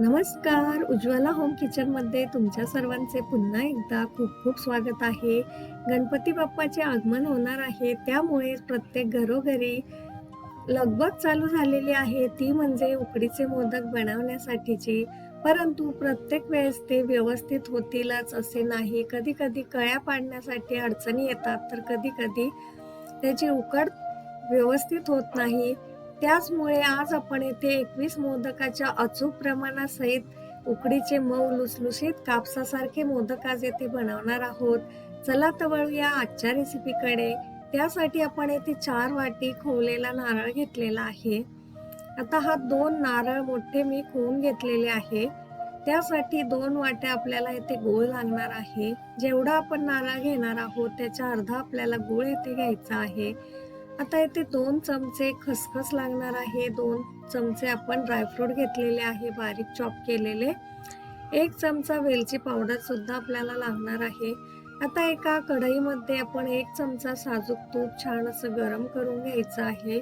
नमस्कार. उज्ज्वला होम किचनमध्ये तुमच्या सर्वांचे पुन्हा एकदा खूप खूप स्वागत आहे. गणपती बाप्पाचे आगमन होणार आहे. त्यामुळे प्रत्येक घरोघरी लगबग चालू झालेली आहे. ती म्हणजे उकडीचे मोदक बनवण्यासाठीची. परंतु प्रत्येक वेळेस ते व्यवस्थित होतीलच असे नाही. कधी कधी कळ्या पाडण्यासाठी अडचणी येतात तर कधी कधी त्याची उकड व्यवस्थित होत नाही. त्याचमुळे आज आपण येथे एकवीस मोदकाच्या अचूक प्रमाणासहित उकडीचे मऊ लुसलुशीत कापसासारखे मोदक आज येथे बनवणार आहोत. चला तर वळूया आजच्या रेसिपीकडे. त्यासाठी आपण येथे चार वाटी खोवलेला नारळ घेतलेला आहे. आता हा दोन नारळ मोठे मी खोवून घेतलेले आहे. त्यासाठी दोन वाट्या आपल्याला येथे गूळ लागणार आहे. जेवढा आपण नारळ घेणार आहोत त्याच्या अर्धा आपल्याला गूळ येथे घ्यायचा आहे. आता इथे दोन चमचे खसखस लागणार आहे. दोन चमचे आपण ड्रायफ्रूट घेतलेले आहे बारीक चॉप केलेले. एक चमचा वेलची पावडर सुद्धा आपल्याला लागणार आहे. आता एका कढईमध्ये आपण एक चमचा साजूक तूप छान असं गरम करून घ्यायचं आहे.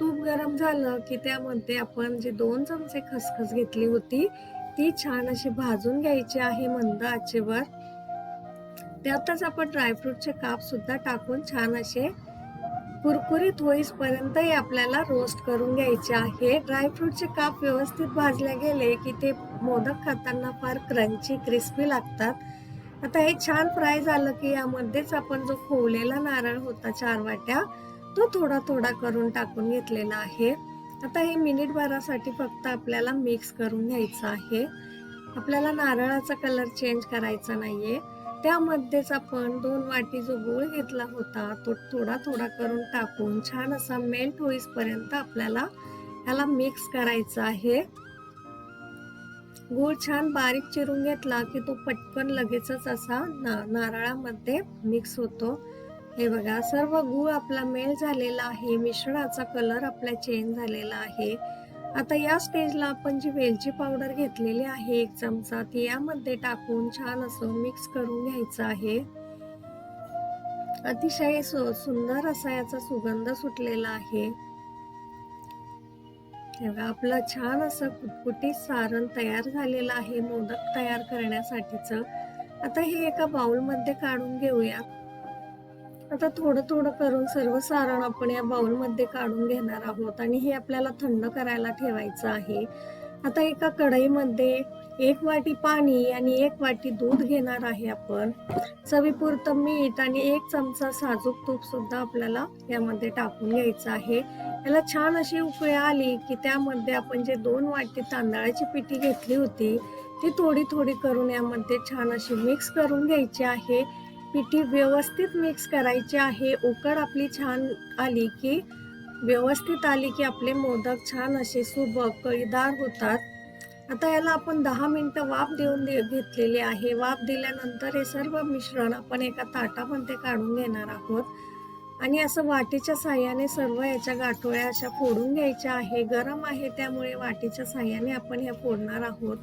तूप गरम झालं की त्यामध्ये आपण जे दोन चमचे खसखस घेतली होती ती छान अशी भाजून घ्यायची आहे मंद आचेवर. त्यातच आपण ड्रायफ्रूटचे काप सुद्धा टाकून छान असे कुरकुरीत होईपर्यंत आपल्याला रोस्ट करून घ्यायचे आहे. ड्रायफ्रूटचे काप व्यवस्थित भाजले गेले की ते मोदक खाताना फार क्रंची क्रिस्पी लागतात. आता हे छान फ्राय झालं की यामध्येच आपण जो खोवलेला नारळ होता चार वाट्या तो थोडा थोडा करून टाकून घेतलेला आहे. आता हे मिनिट भरासाठी फक्त आपल्याला मिक्स करून घ्यायचं आहे. आपल्याला नारळाचा कलर चेंज करायचा नाहीये. त्यामध्येच आपण दोन वाटी जो गूळ घेतला होता तो थोडा थोडा करून टाकून छान असा मेल्ट होईपर्यंत आपल्याला ह्याला मिक्स करायचा आहे. गूळ छान बारीक चिरून घेतला की तो पटकन लगेचच असा ना नारळामध्ये मिक्स होतो. हे बघा सर्व गूळ आपला मेल झालेला आहे मिश्रणाचा कलर आपला चेंज झालेला आहे. आता या स्टेजला आपण जी वेलची पावडर घेतलेली आहे एक चमचा ती यामध्ये टाकून छान असं मिक्स करून घ्यायचं आहे. अतिशय सु- सुंदर असा याचा सुगंध सुटलेला आहे. हे बघा, छान असं कुटकुटीत सारण तयार झालेलं आहे मोदक तयार करण्यासाठीच. आता हे एका बाउलमध्ये काढून घेऊया. आता थोडं थोडं करून सर्व सारण आपण या बाउलमध्ये काढून घेणार आहोत आणि हे आपल्याला थंड करायला ठेवायचं आहे. आता एका कढईमध्ये एक वाटी पाणी आणि एक वाटी दूध घेणार आहे आपण. चवीपुरतं मीठ आणि एक चमचा साजूक तूप सुद्धा आपल्याला यामध्ये टाकून घ्यायचं आहे. याला छान अशी उकळी आली की त्यामध्ये आपण जे दोन वाटी तांदळाची पिठी घेतली होती ती थोडी थोडी करून यामध्ये छान अशी मिक्स करून घ्यायची आहे. पिठी व्यवस्थित मिक्स करायची आहे. उकड आपली छान आली की व्यवस्थित आली की आपले मोदक छान असे सुबक कळीदार होतात. आता याला आपण दहा मिनटं वाफ देऊन दे घेतलेली आहे. वाफ दिल्यानंतर हे सर्व मिश्रण आपण एका ताटामध्ये काढून घेणार आहोत. आणि असं वाटीच्या साह्याने सर्व याच्या गाठोळ्या अशा फोडून घ्यायच्या आहे. गरम आहे त्यामुळे वाटीच्या साह्याने आपण ह्या फोडणार आहोत.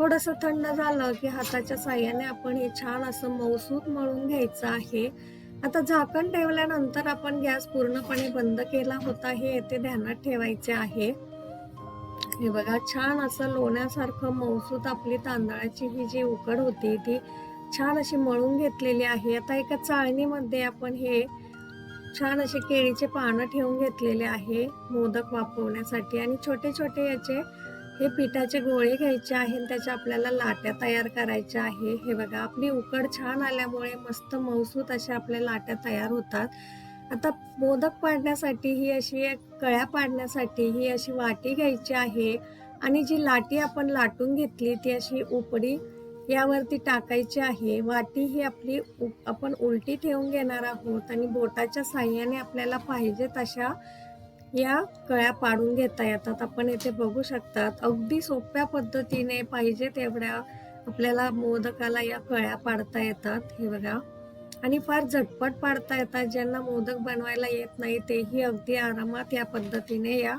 थोडंसं थंड झालं की हाताच्या साह्याने आपण हे छान असं मऊसूत मळून घ्यायचं आहे. आता झाकण ठेवल्यानंतर आपण गॅस पूर्णपणे बंद केला होता हे येथे ध्यानात ठेवायचे आहे. हे बघा छान असं लोण्यासारखं मऊसूत आपली तांदळाची ही जी उकड होती ती छान अशी मळून घेतलेली आहे. आता एका चाळणीमध्ये आपण हे छान असे केळीचे पानं ठेवून घेतलेले आहे मोदक वापरण्यासाठी. आणि छोटे छोटे याचे हे पिठाचे गोळे घ्यायचे आहे आणि त्याच्या आपल्याला लाट्या तयार करायच्या आहे. हे बघा आपली उकड छान आल्यामुळे मस्त मऊसूत अशा आपल्या लाट्या तयार होतात. आता मोदक पाडण्यासाठी ही अशी एक कळ्या पाडण्यासाठी ही अशी वाटी घ्यायची आहे आणि जी लाटी आपण लाटून घेतली ती अशी उपडी यावरती टाकायची आहे. वाटी ही आपली उ- आपण उलटी ठेवून घेणार आहोत आणि बोटाच्या साह्याने आपल्याला पाहिजे तशा या कळ्या पाडून घेता येतात. आपण येथे बघू शकतात अगदी सोप्या पद्धतीने पाहिजे तेवढ्या आपल्याला मोदकाला या कळ्या पाडता येतात हे बघा. आणि फार झटपट पाडता येतात ज्यांना मोदक बनवायला येत नाही तेही अगदी आरामात या पद्धतीने या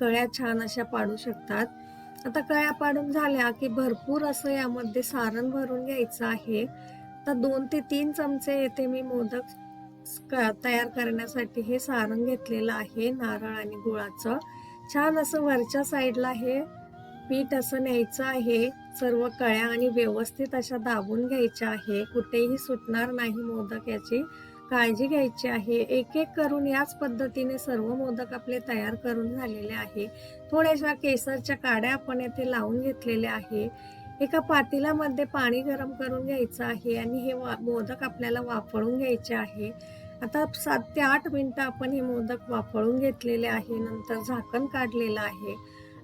कळ्या छान अशा पाडू शकतात. आता कळ्या पाडून झाल्या की भरपूर असं यामध्ये सारण भरून घ्यायचं आहे. तर दोन ते तीन चमचे येथे मी मोदक तयार करण्यासाठी हे सारण घेतलेलं आहे नारळ आणि गुळाचं. छान असं वरच्या साईडला हे पीठ असं न्यायचं आहे. सर्व कळ्या आणि व्यवस्थित अशा दाबून घ्यायच्या आहे. कुठेही सुटणार नाही मोदक याची. काळजी घ्यायची आहे. एक एक करून याच पद्धतीने सर्व मोदक आपले तयार करून झालेले आहे. थोड्याशा केसरच्या काड्या आपण येथे लावून घेतलेल्या आहे. एका पातेल्यामध्ये पाणी गरम करून घ्यायचं आहे आणि हे वा मोदक आपल्याला वाफळून घ्यायचे आहे. आता सात ते आठ मिनटं आपण हे मोदक वाफळून घेतलेले आहे. नंतर झाकण काढलेलं आहे.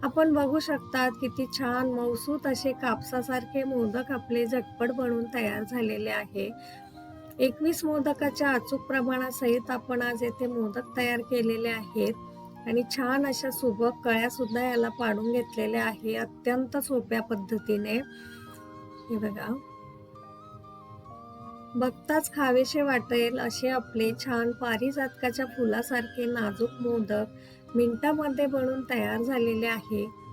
आपण बघू शकतात किती छान मौसूत असे कापसासारखे मोदक आपले झटपट बनवून तयार झालेले आहे. एकवीस मोदकाच्या अचूक प्रमाणासहित आपण आज येथे मोदक तयार केलेले आहेत. आणि छान अशा सुबक कळ्या सुद्धा याला पाडून घेतलेल्या आहे. अत्यंत सोप्या पद्धतीने. हे बघा. बघताच खावेसे वाटेल असे आपले छान पारिजातकाच्या फुलासारखे नाजूक मोदक मिनिटामध्ये बनून तयार झालेले आहे.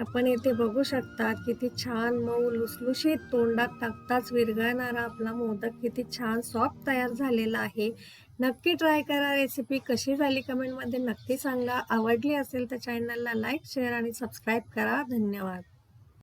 आपण येथे बघू शकतात किती छान मऊ लुसलुशीत तोंडात टाकताच विरघळणारा आपला मोदक किती छान सॉफ्ट तयार झालेला आहे. नक्की ट्राय करा रेसिपी कशी झाली कमेंटमध्ये नक्की सांगा. आवडली असेल तर चॅनलला लाईक शेअर आणि सबस्क्राईब करा. धन्यवाद.